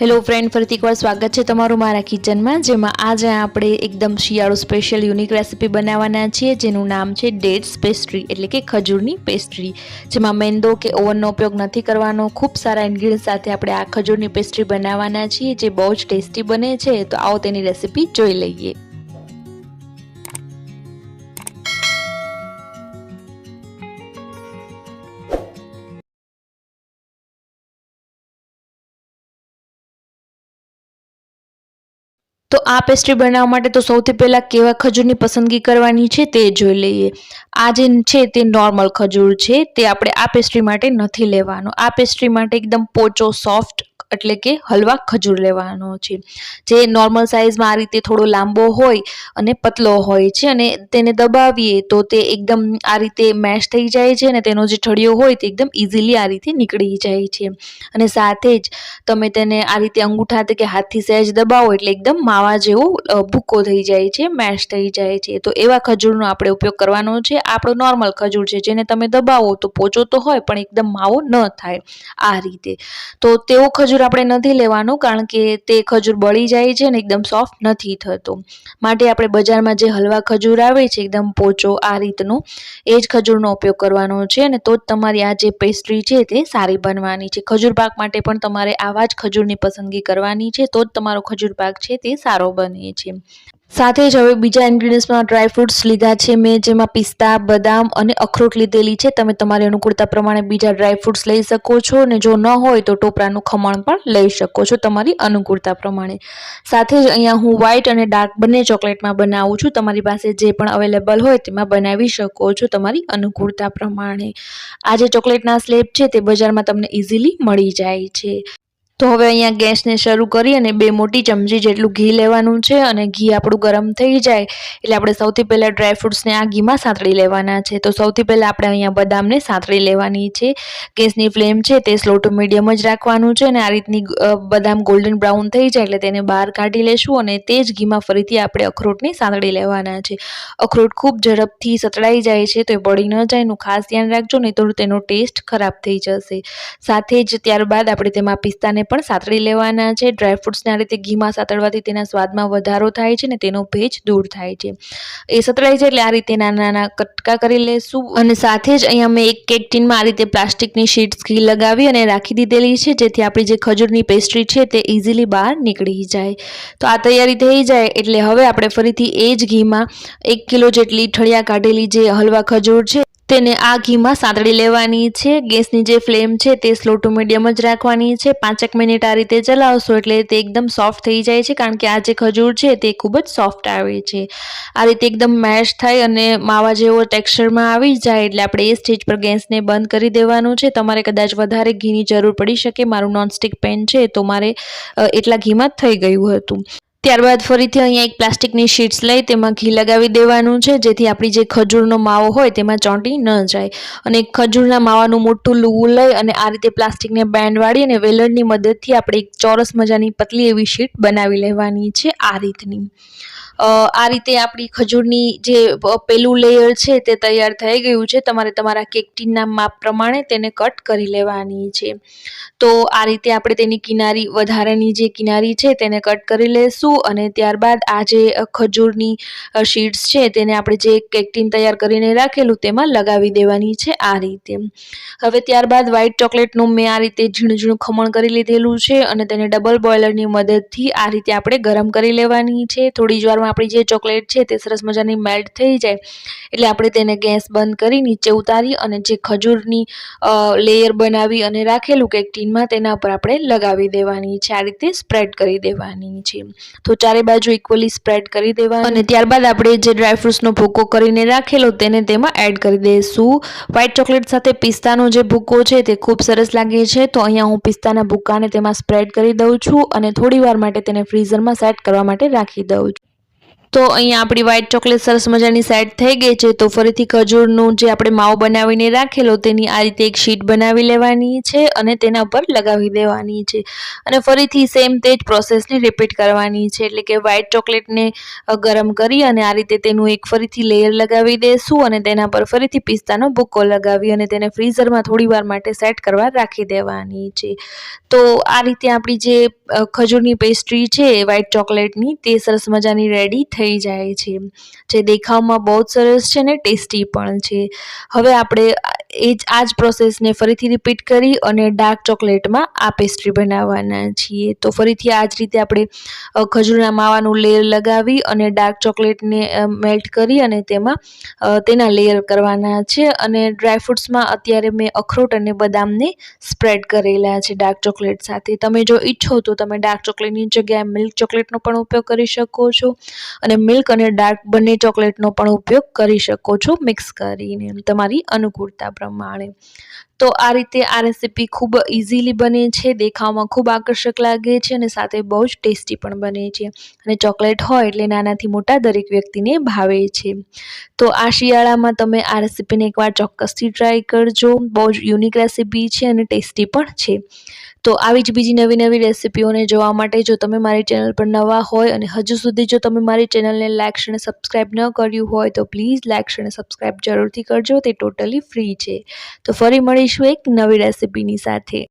Hello friend ફરીથી એકવાર સ્વાગત છે તમારું મારા કિચનમાં જેમાં આજે આપણે એકદમ શિયાળો સ્પેશિયલ યુનિક રેસીપી બનાવવાના છીએ, જેનું નામ છે ડેટ્સ પેસ્ટ્રી એટલે કે ખજૂરની પેસ્ટ્રી જેમાં મેંદો કે ઓવનનો ઉપયોગ નથી કરવાનો. ખૂબ સારા ઇન્ગ્રીડિયન્ટ સાથે આપણે આ ખજૂરની પેસ્ટ્રી બનાવવાના છીએ, જે બહુ જ ટેસ્ટી બને છે. તો આવો તેની રેસીપી જોઈ લઈએ. તો આ પેસ્ટ્રી બનાવવા માટે તો સૌથી પહેલાં કેવા ખજૂરની પસંદગી કરવાની છે તે જોઈ લઈએ. આ જે છે તે નોર્મલ ખજૂર છે, તે આપણે આ પેસ્ટ્રી માટે નથી લેવાનો. આ પેસ્ટ્રી માટે એકદમ પોચો સોફ્ટ એટલે કે હલવા ખજૂર લેવાનો છે. જે નોર્મલ સાઇઝમાં આ રીતે થોડો લાંબો હોય અને પતલો હોય છે અને તેને દબાવીએ તો તે એકદમ આ રીતે મેશ થઈ જાય છે અને તેનો જે ઠળિયો હોય તે એકદમ ઇઝીલી આ રીતે નીકળી જાય છે. અને સાથે જ તમે તેને આ રીતે અંગૂઠાથી કે હાથથી સહેજ દબાવો એટલે એકદમ માવા જેવો ભૂકો થઈ જાય છે, મેશ થઈ જાય છે. તો એવા ખજૂરનો આપણે ઉપયોગ કરવાનો છે. આપણો નોર્મલ ખજૂર છે જેને તમે દબાવો તો પોચો તો હોય પણ એકદમ માવો ન થાય આ રીતે. તો તેવો ખજૂર આપણે નથી લેવાનું કારણ કે તે ખજૂર બળી જાય છે અને એકદમ સોફ્ટ નથી થતો. માટે આપણે બજારમાં જે હલવા ખજૂર આવે છે એકદમ પોચો આ રીતનો, એ જ ખજૂરનો ઉપયોગ કરવાનો છે અને તો જ તમારી આ જે પેસ્ટ્રી છે તે સારી બનવાની છે. ખજૂર પાક માટે પણ તમારે આવા જ ખજૂરની પસંદગી કરવાની છે તો જ તમારો ખજૂર પાક છે તે સારો બને છે. સાથે જ હવે બીજા ઇન્ગ્રીડિયન્ટ્સમાં ડ્રાય ફ્રૂટ્સ લીધા છે મેં, જેમાં પિસ્તા, બદામ અને અખરોટ લીધેલી છે. તમે તમારી અનુકૂળતા પ્રમાણે બીજા ડ્રાય ફ્રૂટ્સ લઈ શકો છો અને જો ન હોય તો ટોપરાનું ખમણ પણ લઈ શકો છો તમારી અનુકૂળતા પ્રમાણે. સાથે જ અહીંયા હું વ્હાઇટ અને ડાર્ક બંને ચોકલેટમાં બનાવું છું. તમારી પાસે જે પણ અવેલેબલ હોય તેમાં બનાવી શકો છો તમારી અનુકૂળતા પ્રમાણે. આ જે ચોકલેટના સ્લેબ છે તે બજારમાં તમને ઇઝીલી મળી જાય છે. તો હવે અહીંયા ગેસને શરૂ કરી અને બે મોટી ચમચી જેટલું ઘી લેવાનું છે અને ઘી આપણું ગરમ થઈ જાય એટલે આપણે સૌથી પહેલાં ડ્રાય ફ્રૂટ્સને આ ઘીમાં સાંતળી લેવાના છે. તો સૌથી પહેલાં આપણે અહીંયા બદામને સાંતળી લેવાની છે. ગેસની ફ્લેમ છે તે સ્લો ટુ મીડિયમ જ રાખવાનું છે અને આ રીતની બદામ ગોલ્ડન બ્રાઉન થઈ જાય એટલે તેને બહાર કાઢી લેશું અને તે જ ઘીમાં ફરીથી આપણે અખરોટને સાંતળી લેવાના છે. અખરોટ ખૂબ ઝડપથી સતળાઈ જાય છે તો એ બળી ન જાય એનું ખાસ ધ્યાન રાખજો નહીં તો તેનો ટેસ્ટ ખરાબ થઈ જશે. સાથે જ ત્યારબાદ આપણે તેમાં પિસ્તાને પણ સાતળી લેવાના છે. ડ્રાયફ્રૂટ્સને આ રીતે ઘીમાં સાતળવાથી તેના સ્વાદમાં વધારો થાય છે ને તેનો ભેજ દૂર થાય છે. એ સતળાઈ છે એટલે આ રીતે નાના નાના કટકા કરી લેશું અને સાથે જ અહીંયા મેં એક કેક ટીનમાં આ રીતે પ્લાસ્ટિકની શીટ્સ ઘી લગાવી અને રાખી દીધેલી છે. જેથી આપણી જે ખજૂરની પેસ્ટ્રી છે તે ઇઝીલી બહાર નીકળી જાય. તો આ તૈયારી થઈ જાય એટલે હવે આપણે ફરીથી એ જ ઘીમાં એક કિલો જેટલી ઠળિયા કાઢેલી જે હલવા ખજૂર છે તેને આ ઘીમાં સાંતળી લેવાની છે. ગેસની જે ફ્લેમ છે તે સ્લો ટુ મીડિયમ જ રાખવાની છે. પાંચેક મિનિટ આ રીતે ચલાવશો એટલે તે એકદમ સોફ્ટ થઈ જાય છે કારણ કે આ જે ખજૂર છે તે ખૂબ જ સોફ્ટ આવે છે. આ રીતે એકદમ મેશ થાય અને માવા જેવો ટેક્સચરમાં આવી જાય એટલે આપણે એ સ્ટેજ પર ગેસને બંધ કરી દેવાનું છે. તમારે કદાચ વધારે ઘીની જરૂર પડી શકે. મારું નોનસ્ટિક પેન છે તો મારે એટલા ઘીમાં જ થઈ ગયું હતું. ત્યારબાદ ફરીથી અહીંયા એક પ્લાસ્ટિકની શીટ્સ લઈ તેમાં ઘી લગાવી દેવાનું છે. જેથી આપણી જે ખજૂરનો માવો હોય તેમાં ચોંટી ન જાય. અને ખજૂરના માવાનું મોટું લુવું લઈ અને આ રીતે પ્લાસ્ટિકને બેન્ડ વાળી અને વેલણની મદદથી આપણે એક ચોરસ મજાની પતલી એવી શીટ બનાવી લેવાની છે આ રીતની. આ રીતે આપણી ખજૂરની જે પેલું લેયર છે તે તૈયાર થઈ ગયું છે. તમારે તમારા કેક ટીનના માપ પ્રમાણે તેને કટ કરી લેવાની છે. તો આ રીતે આપણે તેની કિનારી, વધારાની જે કિનારી છે તેને કટ કરી લેશું અને ત્યારબાદ આ જે ખજૂરની શીટ્સ છે તેને આપણે જે કેક ટીન તૈયાર કરીને રાખેલું તેમાં લગાવી દેવાની છે આ રીતે. હવે ત્યારબાદ વ્હાઇટ ચોકલેટનું મેં આ રીતે ઝીણું ઝીણું ખમણ કરી લીધેલું છે અને તેને ડબલ બોઇલરની મદદથી આ રીતે આપણે ગરમ કરી લેવાની છે. થોડી જ વારમાં આપણી જે ચોકલેટ છે તે સરસ મજાની મેલ્ટ થઈ જાય, એટલે આપણે તેને ગેસ બંધ કરી નીચે ઉતારી અને જે ખજૂરની લેયર બનાવી અને રાખેલું કે ટીનમાં તેના પર આપણે લગાવી દેવાની છે. આ રીતે સ્પ્રેડ કરી દેવાની છે. તો ચારે બાજુ ઇક્વલી સ્પ્રેડ કરી દેવાની. અને ત્યારબાદ આપણે જે ડ્રાયફ્રૂટ્સનો ભૂકો કરીને રાખેલો તેને તેમાં એડ કરી દઈશું વ્હાઇટ ચોકલેટ સાથે પિસ્તાનો જે ભૂકો છે તે ખૂબ સરસ લાગે છે. તો અહીંયા હું પિસ્તાના ભૂકાને તેમાં સ્પ્રેડ કરી દઉં છું અને થોડી વાર માટે તેને ફ્રીઝરમાં સેટ કરવા માટે રાખી દઉં છું. તો અહીંયા આપણી વ્હાઈટ ચોકલેટ સરસ મજાની સેટ થઈ ગઈ છે. તો ફરીથી ખજૂરનું જે આપણે માવો બનાવીને રાખેલો, તેની આ રીતે એક શીટ બનાવી લેવાની છે અને તેના ઉપર લગાવી દેવાની છે. અને ફરીથી સેમ તે જ પ્રોસેસને રિપીટ કરવાની છે. એટલે કે વ્હાઈટ ચોકલેટને ગરમ કરી અને આ રીતે તેનું એક ફરીથી લેયર લગાવી દેશું અને તેના પર ફરીથી પિસ્તાનો ભૂક્કો લગાવી અને તેને ફ્રીઝરમાં થોડી વાર માટે સેટ કરવા રાખી દેવાની છે. તો આ રીતે આપણી જે ખજૂરની પેસ્ટ્રી છે વ્હાઈટ ચોકલેટની તે સરસ મજાની રેડી થઈ થઈ જાય છે. જે દેખાવમાં બહુ જ સરસ છે ને ટેસ્ટી પણ છે. હવે આપણે એ જ, આ જ પ્રોસેસને ફરીથી રિપીટ કરી અને ડાર્ક ચોકલેટમાં આ પેસ્ટ્રી બનાવવાના છીએ. તો ફરીથી આ જ રીતે આપણે ખજૂરના માવાનું લેયર લગાવી અને ડાર્ક ચોકલેટને મેલ્ટ કરી અને તેમાં તેના લેયર કરવાના છે. અને ડ્રાયફ્રૂટ્સમાં અત્યારે મેં અખરોટ અને બદામને સ્પ્રેડ કરેલા છે ડાર્ક ચોકલેટ સાથે. તમે જો ઈચ્છો તો તમે ડાર્ક ચોકલેટની જગ્યાએ મિલ્ક ચોકલેટનો પણ ઉપયોગ કરી શકો છો. અને મિલ્ક અને ડાર્ક બંને ચોકલેટનો પણ ઉપયોગ કરી શકો છો મિક્સ કરીને તમારી અનુકૂળતા પ્રમાણે. તો આ રીતે આ રેસીપી ખૂબ ઇઝીલી બને છે, દેખાવમાં ખૂબ આકર્ષક લાગે છે અને સાથે બહુ જ ટેસ્ટી પણ બને છે. અને ચોકલેટ હોય એટલે નાનાથી મોટા દરેક વ્યક્તિને ભાવે છે. તો આ શિયાળામાં તમે આ રેસીપીને એકવાર ચોક્કસથી ટ્રાય કરજો. બહુ જ યુનિક રેસીપી છે અને ટેસ્ટી પણ છે. તો આવી જ બીજી નવી નવી રેસીપીઓને જોવા માટે જો તમે મારી ચેનલ પર નવા હોય અને હજુ સુધી જો તમે મારી ચેનલને લાઇક અને સબસ્ક્રાઈબ ન કર્યું હોય તો પ્લીઝ લાઇક અને સબસ્ક્રાઈબ જરૂરથી કરજો, તે ટોટલી ફ્રી છે. તો ફરી મળીશું એક નવી રેસીપીની સાથે.